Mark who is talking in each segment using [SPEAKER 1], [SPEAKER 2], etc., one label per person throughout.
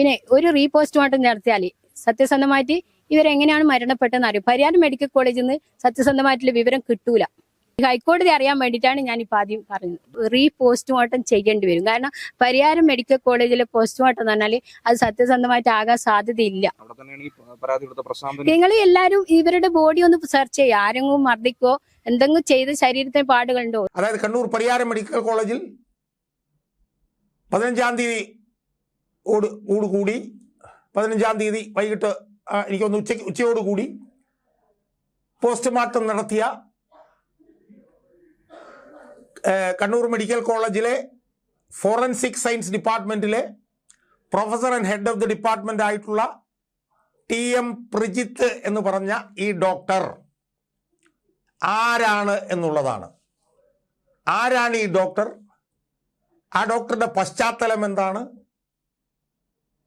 [SPEAKER 1] പിന്നെ ഒരു റീപോസ്റ്റ്മോർട്ടം നടത്തിയാൽ സത്യസന്ധമായിട്ട് ഇവരെങ്ങനെയാണ് മരണപ്പെട്ടതെന്ന് അറിയും. പരിയാർ മെഡിക്കൽ കോളേജിൽ നിന്ന് സത്യസന്ധമായിട്ടുള്ള വിവരം കിട്ടൂല. ഹൈക്കോടതി അറിയാൻ വേണ്ടിയിട്ടാണ് ഞാൻ ഇപ്പൊ ആദ്യം പറഞ്ഞത് റീ പോസ്റ്റ്മോർട്ടം ചെയ്യേണ്ടി വരും. കാരണം പരിയാരം മെഡിക്കൽ കോളേജിലെ പോസ്റ്റ്മോർട്ടം എന്ന് പറഞ്ഞാൽ അത് സത്യസന്ധമായിട്ട് ആകാൻ സാധ്യതയില്ല.
[SPEAKER 2] അവിടെ തന്നെയാണ് പരാതി കൊടുത്ത പ്രശാന്തൻ
[SPEAKER 1] നിങ്ങൾ എല്ലാവരും ഇവരുടെ ബോഡി ഒന്ന് സെർച്ച് ചെയ്യുക. ആരെങ്കിലും മർദ്ദിക്കോ എന്തെങ്കിലും ചെയ്ത് ശരീരത്തിന് പാടുകളുണ്ടോ?
[SPEAKER 3] അതായത് കണ്ണൂർ പരിയാരം മെഡിക്കൽ കോളേജിൽ പതിനഞ്ചാം തീയതി ഓട് കൂടി പതിനഞ്ചാം തീയതി വൈകിട്ട് എനിക്കൊന്ന് ഉച്ചയ്ക്ക് ഉച്ചയോട് കൂടി പോസ്റ്റ്മോർട്ടം നടത്തിയ കണ്ണൂർ മെഡിക്കൽ കോളേജിലെ forensic science ഡിപ്പാർട്ട്മെന്റിലെ professor and head of the department ആയിട്ടുള്ള ടി എം പ്രിജിത്ത് എന്ന് പറഞ്ഞ ഈ ഡോക്ടർ ആരാണ് എന്നുള്ളതാണ്. ആരാണ് ഈ ഡോക്ടർ? ആ ഡോക്ടറുടെ പശ്ചാത്തലം എന്താണ്?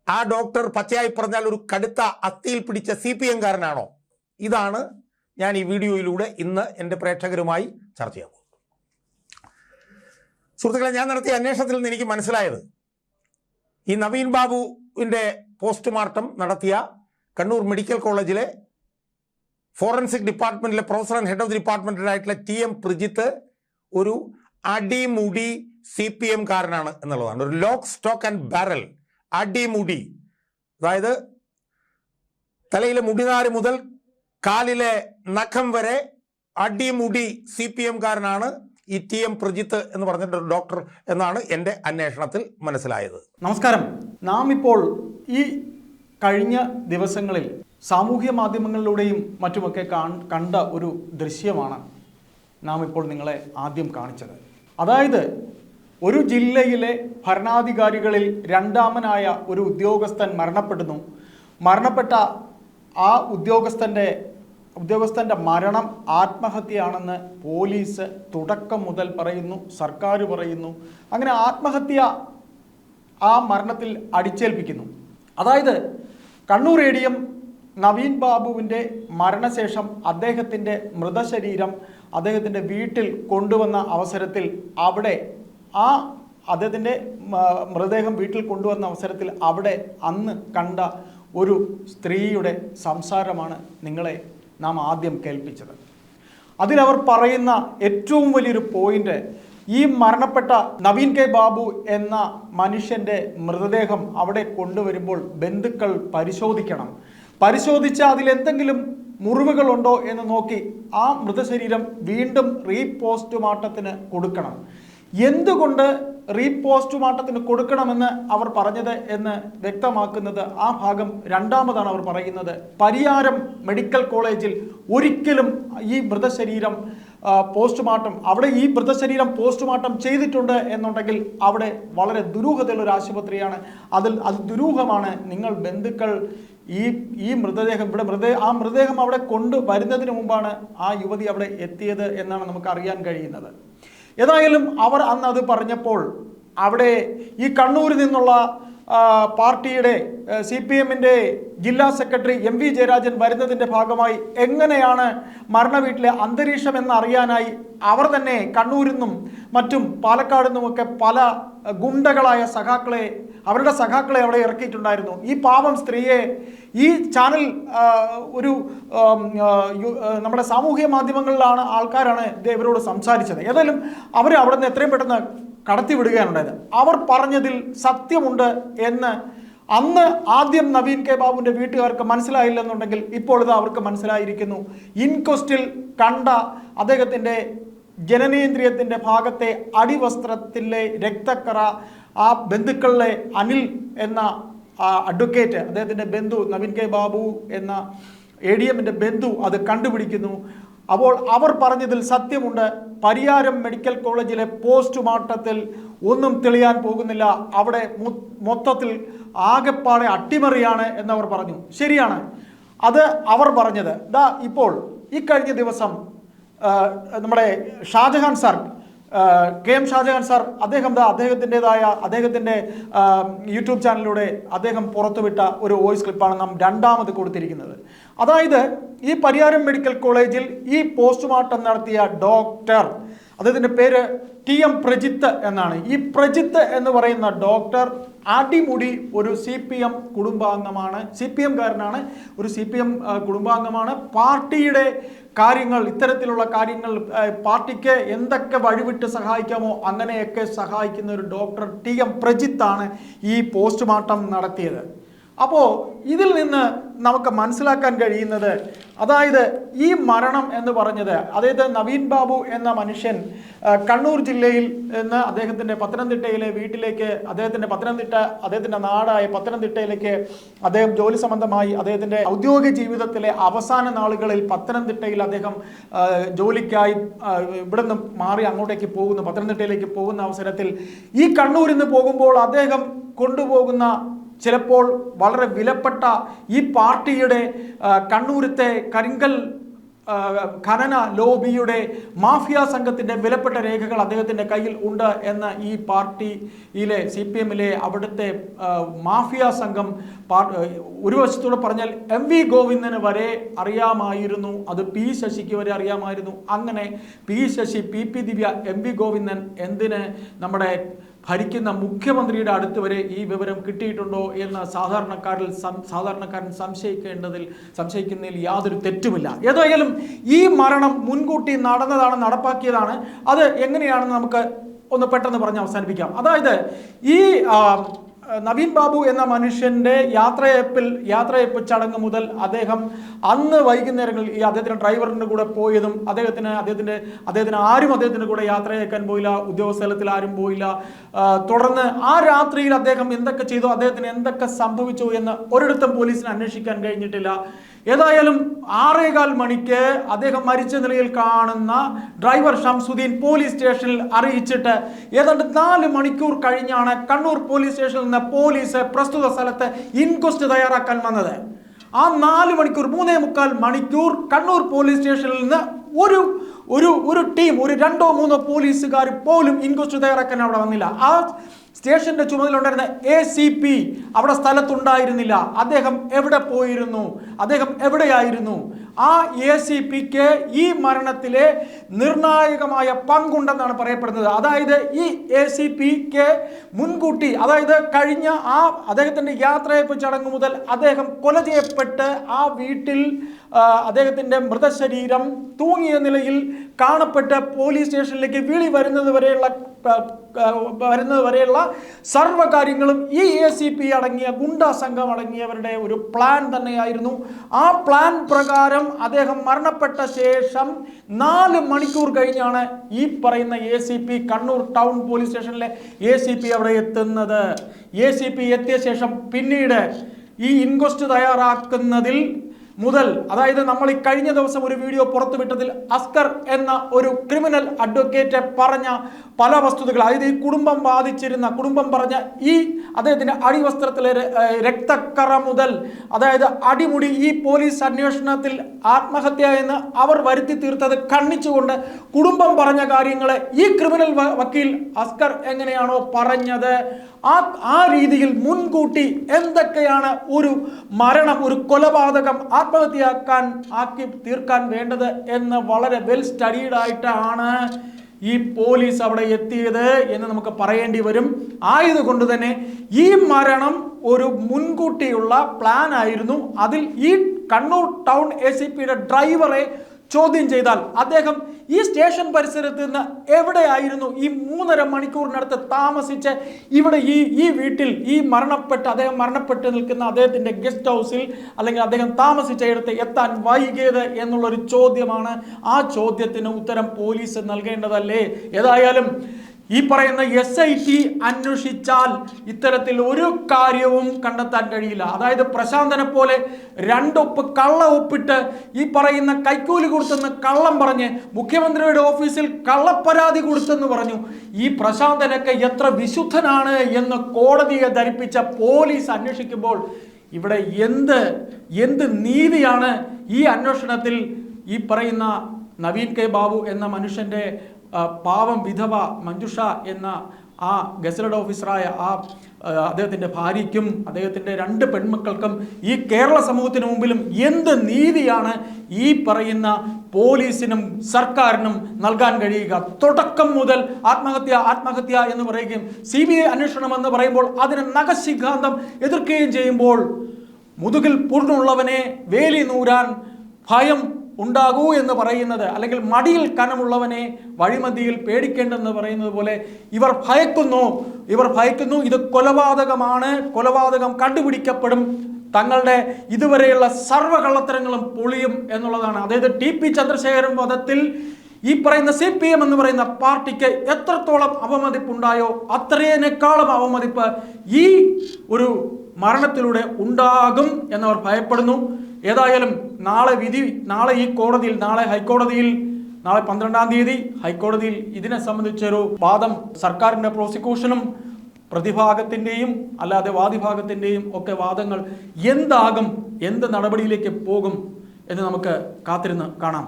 [SPEAKER 3] ആ ഡോക്ടർ പച്ചയായി പറഞ്ഞാൽ ഒരു കടുത്ത അത്തിയിൽ പിടിച്ച സി പി എംകാരനാണോ ഇതാണ് ഞാൻ ഈ വീഡിയോയിലൂടെ ഇന്ന് എന്റെ പ്രേക്ഷകരുമായി ചർച്ച ചെയ്യാൻ പോകുന്നത്. സുഹൃത്തുക്കളെ ഞാൻ നടത്തിയ അന്വേഷണത്തിൽ നിന്ന് എനിക്ക് മനസ്സിലായത് ഈ നവീൻ ബാബുവിന്റെ പോസ്റ്റ്മോർട്ടം നടത്തിയ കണ്ണൂർ മെഡിക്കൽ കോളേജിലെ forensic ഡിപ്പാർട്ട്മെന്റിലെ professor and head of the ഡിപ്പാർട്ട്മെന്റിലായിട്ടുള്ള T M Prijith ഒരു അടിമുടി സി പി എം കാരനാണ് എന്നുള്ളതാണ്. ഒരു ലോക്ക് സ്റ്റോക്ക് ആൻഡ് ബാരൽ അടിമുടി. അതായത് തലയിലെ മുടിനാര് മുതൽ കാലിലെ നഖം വരെ അടിമുടി സി പി എം കാരനാണ് ഈ ടി എം പ്രജിത്ത് എന്ന് പറഞ്ഞിട്ട് ഒരു ഡോക്ടർ എന്നാണ് എന്റെ അന്വേഷണത്തിൽ മനസ്സിലായത്.
[SPEAKER 4] നമസ്കാരം. നാം ഇപ്പോൾ ഈ കഴിഞ്ഞ ദിവസങ്ങളിൽ സാമൂഹ്യ മാധ്യമങ്ങളിലൂടെയും മറ്റുമൊക്കെ കണ്ട ഒരു ദൃശ്യമാണ് നാം ഇപ്പോൾ നിങ്ങളെ ആദ്യം കാണിച്ചത്. അതായത് ഒരു ജില്ലയിലെ ഭരണാധികാരികളിൽ രണ്ടാമനായ ഒരു ഉദ്യോഗസ്ഥൻ മരണപ്പെടുന്നു. മരണപ്പെട്ട ആ ഉദ്യോഗസ്ഥന്റെ ഉദ്യോഗസ്ഥന്റെ മരണം ആത്മഹത്യയാണെന്ന് പോലീസ് തുടക്കം മുതൽ പറയുന്നു സർക്കാർ പറയുന്നു. അങ്ങനെ ആത്മഹത്യ ആ മരണത്തിൽ അടിച്ചേൽപ്പിക്കുന്നു. അതായത് Kannur A D M Naveen ബാബുവിന്റെ മരണശേഷം അദ്ദേഹത്തിന്റെ മൃതശരീരം അദ്ദേഹത്തിന്റെ വീട്ടിൽ കൊണ്ടുവന്ന അവസരത്തിൽ അവിടെ ആ അദ്ദേഹത്തിന്റെ മൃതദേഹം വീട്ടിൽ കൊണ്ടുവന്ന അവസരത്തിൽ അവിടെ അന്ന് കണ്ട ഒരു സ്ത്രീയുടെ സംസാരമാണ് നിങ്ങളെ നാം ആദ്യം കേൾപ്പിച്ചത്. അതിലവർ പറയുന്ന ഏറ്റവും വലിയൊരു പോയിന്റ് ഈ മരണപ്പെട്ട നവീൻ കെ ബാബു എന്ന മനുഷ്യന്റെ മൃതദേഹം അവിടെ കൊണ്ടുവരുമ്പോൾ ബന്ധുക്കൾ പരിശോധിക്കണം. പരിശോധിച്ച അതിലെന്തെങ്കിലും മുറിവുകളുണ്ടോ എന്ന് നോക്കി ആ മൃതശരീരം വീണ്ടും റീ റീപോസ്റ്റ്മോർട്ടത്തിന് കൊടുക്കണം. എന്തുകൊണ്ട് റീപോസ്റ്റ്മോർട്ടത്തിന് കൊടുക്കണമെന്ന് അവർ പറഞ്ഞത് എന്ന് വ്യക്തമാക്കുന്നത് ആ ഭാഗം രണ്ടാമതാണ് അവർ പറയുന്നത്. പരിയാരം മെഡിക്കൽ കോളേജിൽ ഒരിക്കലും ഈ മൃതശരീരം പോസ്റ്റ്മോർട്ടം അവിടെ ഈ മൃതശരീരം പോസ്റ്റ്മോർട്ടം ചെയ്തിട്ടുണ്ട് എന്നുണ്ടെങ്കിൽ അവിടെ വളരെ ദുരൂഹതയുള്ള ഒരു ആശുപത്രിയാണ്. അതിൽ അത് ദുരൂഹമാണ്. നിങ്ങൾ ബന്ധുക്കൾ ഈ ഈ മൃതദേഹം ഇവിടെ മൃതദേഹം ആ മൃതദേഹം അവിടെ കൊണ്ടുവരുന്നതിന് മുമ്പാണ് ആ യുവതി അവിടെ എത്തിയത് എന്നാണ് നമുക്ക് അറിയാൻ കഴിയുന്നത്. ഏതായാലും അവർ അന്ന് അത് പറഞ്ഞപ്പോൾ അവിടെ ഈ കണ്ണൂരിൽ നിന്നുള്ള പാർട്ടിയുടെ സി പി എമ്മിന്റെ ജില്ലാ സെക്രട്ടറി എം വി ജയരാജൻ വരുന്നതിന്റെ ഭാഗമായി എങ്ങനെയാണ് മരണ വീട്ടിലെ അന്തരീക്ഷം എന്നറിയാനായി അവർ തന്നെ കണ്ണൂരിൽ നിന്നും മറ്റും പാലക്കാട് നിന്നുമൊക്കെ പല ഗുണ്ടകളായ സഖാക്കളെ അവരുടെ സഖാക്കളെ അവിടെ ഇറക്കിയിട്ടുണ്ടായിരുന്നു. ഈ പാവം സ്ത്രീയെ ഈ ചാനൽ ഒരു നമ്മുടെ സാമൂഹ്യ മാധ്യമങ്ങളിലാണ് ആൾക്കാരാണ് ഇവരോട് സംസാരിച്ചത്. ഏതായാലും അവർ അവിടെ നിന്ന് എത്രയും പെട്ടെന്ന് കടത്തിവിടുകയാണ് ഉണ്ടായത് അവർ പറഞ്ഞതിൽ സത്യമുണ്ട് എന്ന് അന്ന് ആദ്യം നവീൻ കെ ബാബുവിന്റെ വീട്ടുകാർക്ക് മനസ്സിലായില്ലെന്നുണ്ടെങ്കിൽ ഇപ്പോൾ അവർക്ക് മനസ്സിലായിരിക്കുന്നു. ഇൻക്വസ്റ്റിൽ കണ്ട അദ്ദേഹത്തിന്റെ ജനനേന്ദ്രിയത്തിന്റെ ഭാഗത്തെ അടിവസ്ത്രത്തിലെ രക്തക്കറ ആ ബന്ധുക്കളിലെ അനിൽ എന്ന അഡ്വക്കേറ്റ് അദ്ദേഹത്തിന്റെ ബന്ധു നവീൻ കെ ബാബു എന്ന എ ഡി എമ്മിന്റെ ബന്ധു അത് കണ്ടുപിടിക്കുന്നു. അപ്പോൾ അവർ പറഞ്ഞതിൽ സത്യമുണ്ട്. പരിയാരം മെഡിക്കൽ കോളേജിലെ പോസ്റ്റ്മോർട്ടത്തിൽ ഒന്നും തെളിയാൻ പോകുന്നില്ല. അവിടെ മൊത്തത്തിൽ ആകെപ്പാടെ അട്ടിമറിയാണ് എന്നവർ പറഞ്ഞു. ശരിയാണ്. അത് അവർ പറഞ്ഞത്. ദാ ഇപ്പോൾ ഈ കഴിഞ്ഞ ദിവസം നമ്മുടെ Shajahan sir K M Shajahan sir അദ്ദേഹം അദ്ദേഹത്തിന്റെതായ അദ്ദേഹത്തിന്റെ യൂട്യൂബ് ചാനലിലൂടെ അദ്ദേഹം പുറത്തുവിട്ട ഒരു വോയിസ് ക്ലിപ്പാണ് നാം രണ്ടാമത് കൊടുത്തിരിക്കുന്നത്. അതായത് ഈ പരിയാരം മെഡിക്കൽ കോളേജിൽ ഈ പോസ്റ്റ്മോർട്ടം നടത്തിയ ഡോക്ടർ അദ്ദേഹത്തിന്റെ പേര് ടി എം പ്രജിത്ത് എന്നാണ്. ഈ പ്രജിത്ത് എന്ന് പറയുന്ന ഡോക്ടർ അടിമുടി ഒരു സി പി എം കുടുംബാംഗമാണ്. സി പി എംകാരനാണ്. ഒരു സി പി എം കുടുംബാംഗമാണ്. പാർട്ടിയുടെ കാര്യങ്ങൾ ഇത്തരത്തിലുള്ള കാര്യങ്ങൾ പാർട്ടിക്ക് എന്തൊക്കെ വഴിവിട്ട് സഹായിക്കാമോ അങ്ങനെയൊക്കെ സഹായിക്കുന്ന ഒരു ഡോക്ടർ ടി എം പ്രജിത്താണ് ഈ പോസ്റ്റ്മോർട്ടം നടത്തിയത്. അപ്പോൾ ഇതിൽ നിന്ന് നമുക്ക് മനസ്സിലാക്കാൻ കഴിയുന്നത് അതായത് ഈ മരണം എന്ന് പറഞ്ഞത് അതായത് നവീൻ ബാബു എന്ന മനുഷ്യൻ കണ്ണൂർ ജില്ലയിൽ നിന്ന് അദ്ദേഹത്തിന്റെ പത്തനംതിട്ടയിലെ വീട്ടിലേക്ക് അദ്ദേഹത്തിന്റെ പത്തനംതിട്ട അദ്ദേഹത്തിന്റെ നാടായ പത്തനംതിട്ടയിലേക്ക് അദ്ദേഹം ജോലി സംബന്ധമായി അദ്ദേഹത്തിന്റെ ഔദ്യോഗിക ജീവിതത്തിലെ അവസാന നാളുകളിൽ പത്തനംതിട്ടയിൽ അദ്ദേഹം ജോലിക്കായി ഇവിടെ നിന്ന് മാറി അങ്ങോട്ടേക്ക് പോകുന്നു പത്തനംതിട്ടയിലേക്ക് പോകുന്ന അവസരത്തിൽ ഈ കണ്ണൂരിൽ നിന്ന് പോകുമ്പോൾ അദ്ദേഹം കൊണ്ടുപോകുന്ന ചിലപ്പോൾ വളരെ വിലപ്പെട്ട ഈ പാർട്ടിയുടെ കണ്ണൂരത്തെ കരിങ്കൽ ഖനന ലോബിയുടെ മാഫിയ സംഘത്തിന്റെ വിലപ്പെട്ട രേഖകൾ അദ്ദേഹത്തിന്റെ കയ്യിൽ ഉണ്ട് എന്ന് ഈ പാർട്ടിയിലെ സി പി എമ്മിലെ അവിടുത്തെ മാഫിയ സംഘം ഒരു വശത്തൂടെ പറഞ്ഞാൽ എം വി ഗോവിന്ദന് വരെ അറിയാമായിരുന്നു. അത് പി ശശിക്ക് വരെ അറിയാമായിരുന്നു. അങ്ങനെ P Sasi P P Divya M V Govindan എന്തിന് നമ്മുടെ ഭരിക്കുന്ന മുഖ്യമന്ത്രിയുടെ അടുത്ത് വരെ ഈ വിവരം കിട്ടിയിട്ടുണ്ടോ എന്ന് സാധാരണക്കാരിൽ സാധാരണക്കാരൻ സംശയിക്കേണ്ടതിൽ സംശയിക്കുന്നതിൽ യാതൊരു തെറ്റുമില്ല. ഏതായാലും ഈ മരണം മുൻകൂട്ടി നടന്നതാണ് നടപ്പാക്കിയതാണ്. അത് എങ്ങനെയാണെന്ന് നമുക്ക് ഒന്ന് പെട്ടെന്ന് പറഞ്ഞ് അവസാനിപ്പിക്കാം. അതായത് ഈ നവീൻ ബാബു എന്ന മനുഷ്യന്റെ യാത്രയപ്പിൽ യാത്രയപ്പ് ചടങ്ങ് മുതൽ അദ്ദേഹം അന്ന് വൈകുന്നേരങ്ങളിൽ ഈ അദ്ദേഹത്തിന്റെ ഡ്രൈവറിന്റെ കൂടെ പോയതും അദ്ദേഹത്തിന് അദ്ദേഹത്തിന്റെ അദ്ദേഹത്തിന് ആരും അദ്ദേഹത്തിന്റെ കൂടെ യാത്രയേക്കാൻ പോയില്ല ഉദ്യോഗസ്ഥലത്തിൽ ആരും പോയില്ല. തുടർന്ന് ആ രാത്രിയിൽ അദ്ദേഹം എന്തൊക്കെ ചെയ്തു അദ്ദേഹത്തിന് എന്തൊക്കെ സംഭവിച്ചു എന്ന് ഒരിടത്തും പോലീസിന് അന്വേഷിക്കാൻ കഴിഞ്ഞിട്ടില്ല. ഏതായാലും ആറേകാൽ മണിക്ക് അദ്ദേഹം മരിച്ച നിലയിൽ കാണുന്ന ഡ്രൈവർ ഷംസുദ്ദീൻ പോലീസ് സ്റ്റേഷനിൽ അറിയിച്ചിട്ട് ഏതാണ്ട് നാല് മണിക്കൂർ കഴിഞ്ഞാണ് കണ്ണൂർ പോലീസ് സ്റ്റേഷനിൽ നിന്ന് പോലീസ് പ്രസ്തുത സ്ഥലത്ത് ഇൻക്വസ്റ്റ് തയ്യാറാക്കാൻ വന്നത്. ആ നാല് മണിക്കൂർ മൂന്നേ മുക്കാൽ മണിക്കൂർ കണ്ണൂർ പോലീസ് സ്റ്റേഷനിൽ നിന്ന് ഒരു ഒരു ഒരു ടീം ഒരു രണ്ടോ മൂന്നോ പോലീസുകാർ പോലും ഇൻക്വസ്റ്റ് തയ്യാറാക്കാൻ അവിടെ വന്നില്ല. ആ സ്റ്റേഷന്റെ ചുമതലയുണ്ടായിരുന്ന എ സി പി അവിടെ സ്ഥലത്തുണ്ടായിരുന്നില്ല. അദ്ദേഹം എവിടെ പോയിരുന്നു? അദ്ദേഹം എവിടെയായിരുന്നു? ആ എ സി പിക്ക് ഈ മരണത്തിലെ നിർണായകമായ പങ്കുണ്ടെന്നാണ് പറയപ്പെടുന്നത്. അതായത് ഈ എ സി പിക്ക് മുൻകൂട്ടി അതായത് കഴിഞ്ഞ ആ അദ്ദേഹത്തിന്റെ യാത്രയപ്പ് ചടങ്ങ് മുതൽ അദ്ദേഹം കൊല ചെയ്യപ്പെട്ട് ആ വീട്ടിൽ അദ്ദേഹത്തിന്റെ മൃതശരീരം തൂങ്ങിയ നിലയിൽ കാണപ്പെട്ട് പോലീസ് സ്റ്റേഷനിലേക്ക് വിളി വരുന്നത് വരെയുള്ള വരുന്നത് വരെയുള്ള സർവകാര്യങ്ങളും ഈ എ സി പി അടങ്ങിയ ഗുണ്ട സംഘം അടങ്ങിയവരുടെ ഒരു പ്ലാൻ തന്നെയായിരുന്നു. ആ പ്ലാൻ പ്രകാരം അദ്ദേഹം മരണപ്പെട്ട ശേഷം നാല് മണിക്കൂർ കഴിഞ്ഞാണ് ഈ പറയുന്ന A C P Kannur town police സ്റ്റേഷനിലെ എ സി പി അവിടെ എത്തുന്നത്. എ സി പി എത്തിയ ശേഷം പിന്നീട് ഈ ഇൻക്വസ്റ്റ് തയ്യാറാക്കുന്നതിൽ മുതൽ അതായത് നമ്മൾ ഈ കഴിഞ്ഞ ദിവസം ഒരു വീഡിയോ പുറത്തുവിട്ടതിൽ അസ്കർ എന്ന ഒരു ക്രിമിനൽ അഡ്വക്കേറ്റ് പറഞ്ഞ പല വസ്തുതകൾ അതായത് ഈ കുടുംബം ബാധിച്ചിരുന്ന കുടുംബം പറഞ്ഞ ഈ അദ്ദേഹത്തിന്റെ അടിവസ്ത്രത്തിലെ രക്തക്കറ മുതൽ അതായത് അടിമുടി ഈ പോലീസ് അന്വേഷണത്തിൽ ആത്മഹത്യ എന്ന് അവർ വരുത്തി തീർത്തത് ഖണ്ഡിച്ചുകൊണ്ട് കുടുംബം പറഞ്ഞ കാര്യങ്ങളെ ഈ ക്രിമിനൽ വക്കീൽ അസ്കർ എങ്ങനെയാണോ പറഞ്ഞത്? ആ ആ രീതിയിൽ മുൻകൂട്ടി എന്തൊക്കെയാണ് ഒരു മരണം ഒരു കൊലപാതകം ആത്മഹത്യയാക്കാൻ ആക്കി തീർക്കാൻ വേണ്ടത് എന്ന് വളരെ വെൽ സ്റ്റഡീഡ് ആയിട്ടാണ് ഈ പോലീസ് അവിടെ എത്തിയത് എന്ന് നമുക്ക് പറയേണ്ടി വരും. ആയതുകൊണ്ട് തന്നെ ഈ മരണം ഒരു മുൻകൂട്ടിയുള്ള പ്ലാൻ ആയിരുന്നു. അതിൽ ഈ കണ്ണൂർ ടൗൺ എ സി പിയുടെ ഡ്രൈവറെ ചോദ്യം ചെയ്താൽ അദ്ദേഹം ഈ സ്റ്റേഷൻ പരിസരത്ത് നിന്ന് എവിടെയായിരുന്നു ഈ മൂന്നര മണിക്കൂറിനടുത്ത് താമസിച്ച് ഇവിടെ ഈ ഈ വീട്ടിൽ ഈ മരണപ്പെട്ട് അദ്ദേഹം മരണപ്പെട്ട് നിൽക്കുന്ന അദ്ദേഹത്തിന്റെ ഗസ്റ്റ് ഹൗസിൽ അല്ലെങ്കിൽ അദ്ദേഹം താമസിച്ചയിടത്ത് എത്താൻ വൈകിയത് എന്നുള്ളൊരു ചോദ്യമാണ്. ആ ചോദ്യത്തിന് ഉത്തരം പോലീസ് നൽകേണ്ടതല്ലേ? ഏതായാലും ഈ പറയുന്ന എസ് ഐ ടി അന്വേഷിച്ചാൽ ഇത്തരത്തിൽ ഒരു കാര്യവും കണ്ടെത്താൻ കഴിയില്ല. അതായത് പ്രശാന്തനെ പോലെ രണ്ടൊപ്പ് കള്ള ഒപ്പിട്ട് ഈ പറയുന്ന കൈക്കൂലി കൊടുത്തെന്ന് കള്ളം പറഞ്ഞ് മുഖ്യമന്ത്രിയുടെ ഓഫീസിൽ കള്ളപ്പരാതി കൊടുത്തെന്ന് പറഞ്ഞു. ഈ പ്രശാന്തനൊക്കെ എത്ര വിശുദ്ധനാണ് എന്ന് കോടതിയെ ധരിപ്പിച്ച പോലീസ് അന്വേഷിക്കുമ്പോൾ ഇവിടെ എന്ത് എന്ത് നീതിയാണ് ഈ അന്വേഷണത്തിൽ ഈ പറയുന്ന നവീൻ കെ ബാബു എന്ന മനുഷ്യന്റെ ആ, പാവം വിധവ മഞ്ജുഷ എന്ന ആ ഗസലഡ് ഓഫീസറായ ആ അദ്ദേഹത്തിന്റെ ഭാര്യയ്ക്കും അദ്ദേഹത്തിന്റെ രണ്ട് പെൺമക്കൾക്കും ഈ കേരള സമൂഹത്തിന് മുമ്പിലും എന്ത് നീതിയാണ് ഈ പറയുന്ന പോലീസിനും സർക്കാരിനും നൽകാൻ കഴിയുക? തുടക്കം മുതൽ ആത്മഹത്യ ആത്മഹത്യ എന്ന് പറയുകയും സി ബി ഐ അന്വേഷണം എന്ന് പറയുമ്പോൾ അതിന് നഖശിഖാന്തം എതിർക്കുകയും ചെയ്യുമ്പോൾ മുതുകിൽ പൂർണമുള്ളവനെ വേലി നൂരാൻ ഭയം ഉണ്ടാകൂ എന്ന് പറയുന്നത് അല്ലെങ്കിൽ മടിയിൽ കനമുള്ളവനെ വഴിമതിയിൽ പേടിക്കേണ്ടെന്ന് പറയുന്നത് പോലെ ഇവർ ഭയക്കുന്നു ഇവർ ഭയക്കുന്നു ഇത് കൊലപാതകമാണ് കൊലപാതകം കണ്ടുപിടിക്കപ്പെടും തങ്ങളുടെ ഇതുവരെയുള്ള സർവ കള്ളത്തരങ്ങളും പൊളിയും എന്നുള്ളതാണ്. അതായത് ടി പി ചന്ദ്രശേഖരൻ വധത്തിൽ ഈ പറയുന്ന സി പി എം എന്ന് പറയുന്ന പാർട്ടിക്ക് എത്രത്തോളം അവമതിപ്പുണ്ടായോ അത്രയേനേക്കാളും അവമതിപ്പ് ഈ ഒരു മരണത്തിലൂടെ ഉണ്ടാകും എന്നവർ ഭയപ്പെടുന്നു. ഏതായാലും നാളെ വിധി നാളെ ഈ കോടതിയിൽ നാളെ ഹൈക്കോടതിയിൽ നാളെ പന്ത്രണ്ടാം തീയതി ഹൈക്കോടതിയിൽ ഇതിനെ സംബന്ധിച്ചൊരു വാദം സർക്കാരിന്റെ പ്രോസിക്യൂഷനും പ്രതിഭാഗത്തിന്റെയും അല്ലാതെ വാദിഭാഗത്തിന്റെയും ഒക്കെ വാദങ്ങൾ എന്താകും എന്ത് നടപടിയിലേക്ക് പോകും എന്ന് നമുക്ക് കാത്തിരുന്ന് കാണാം.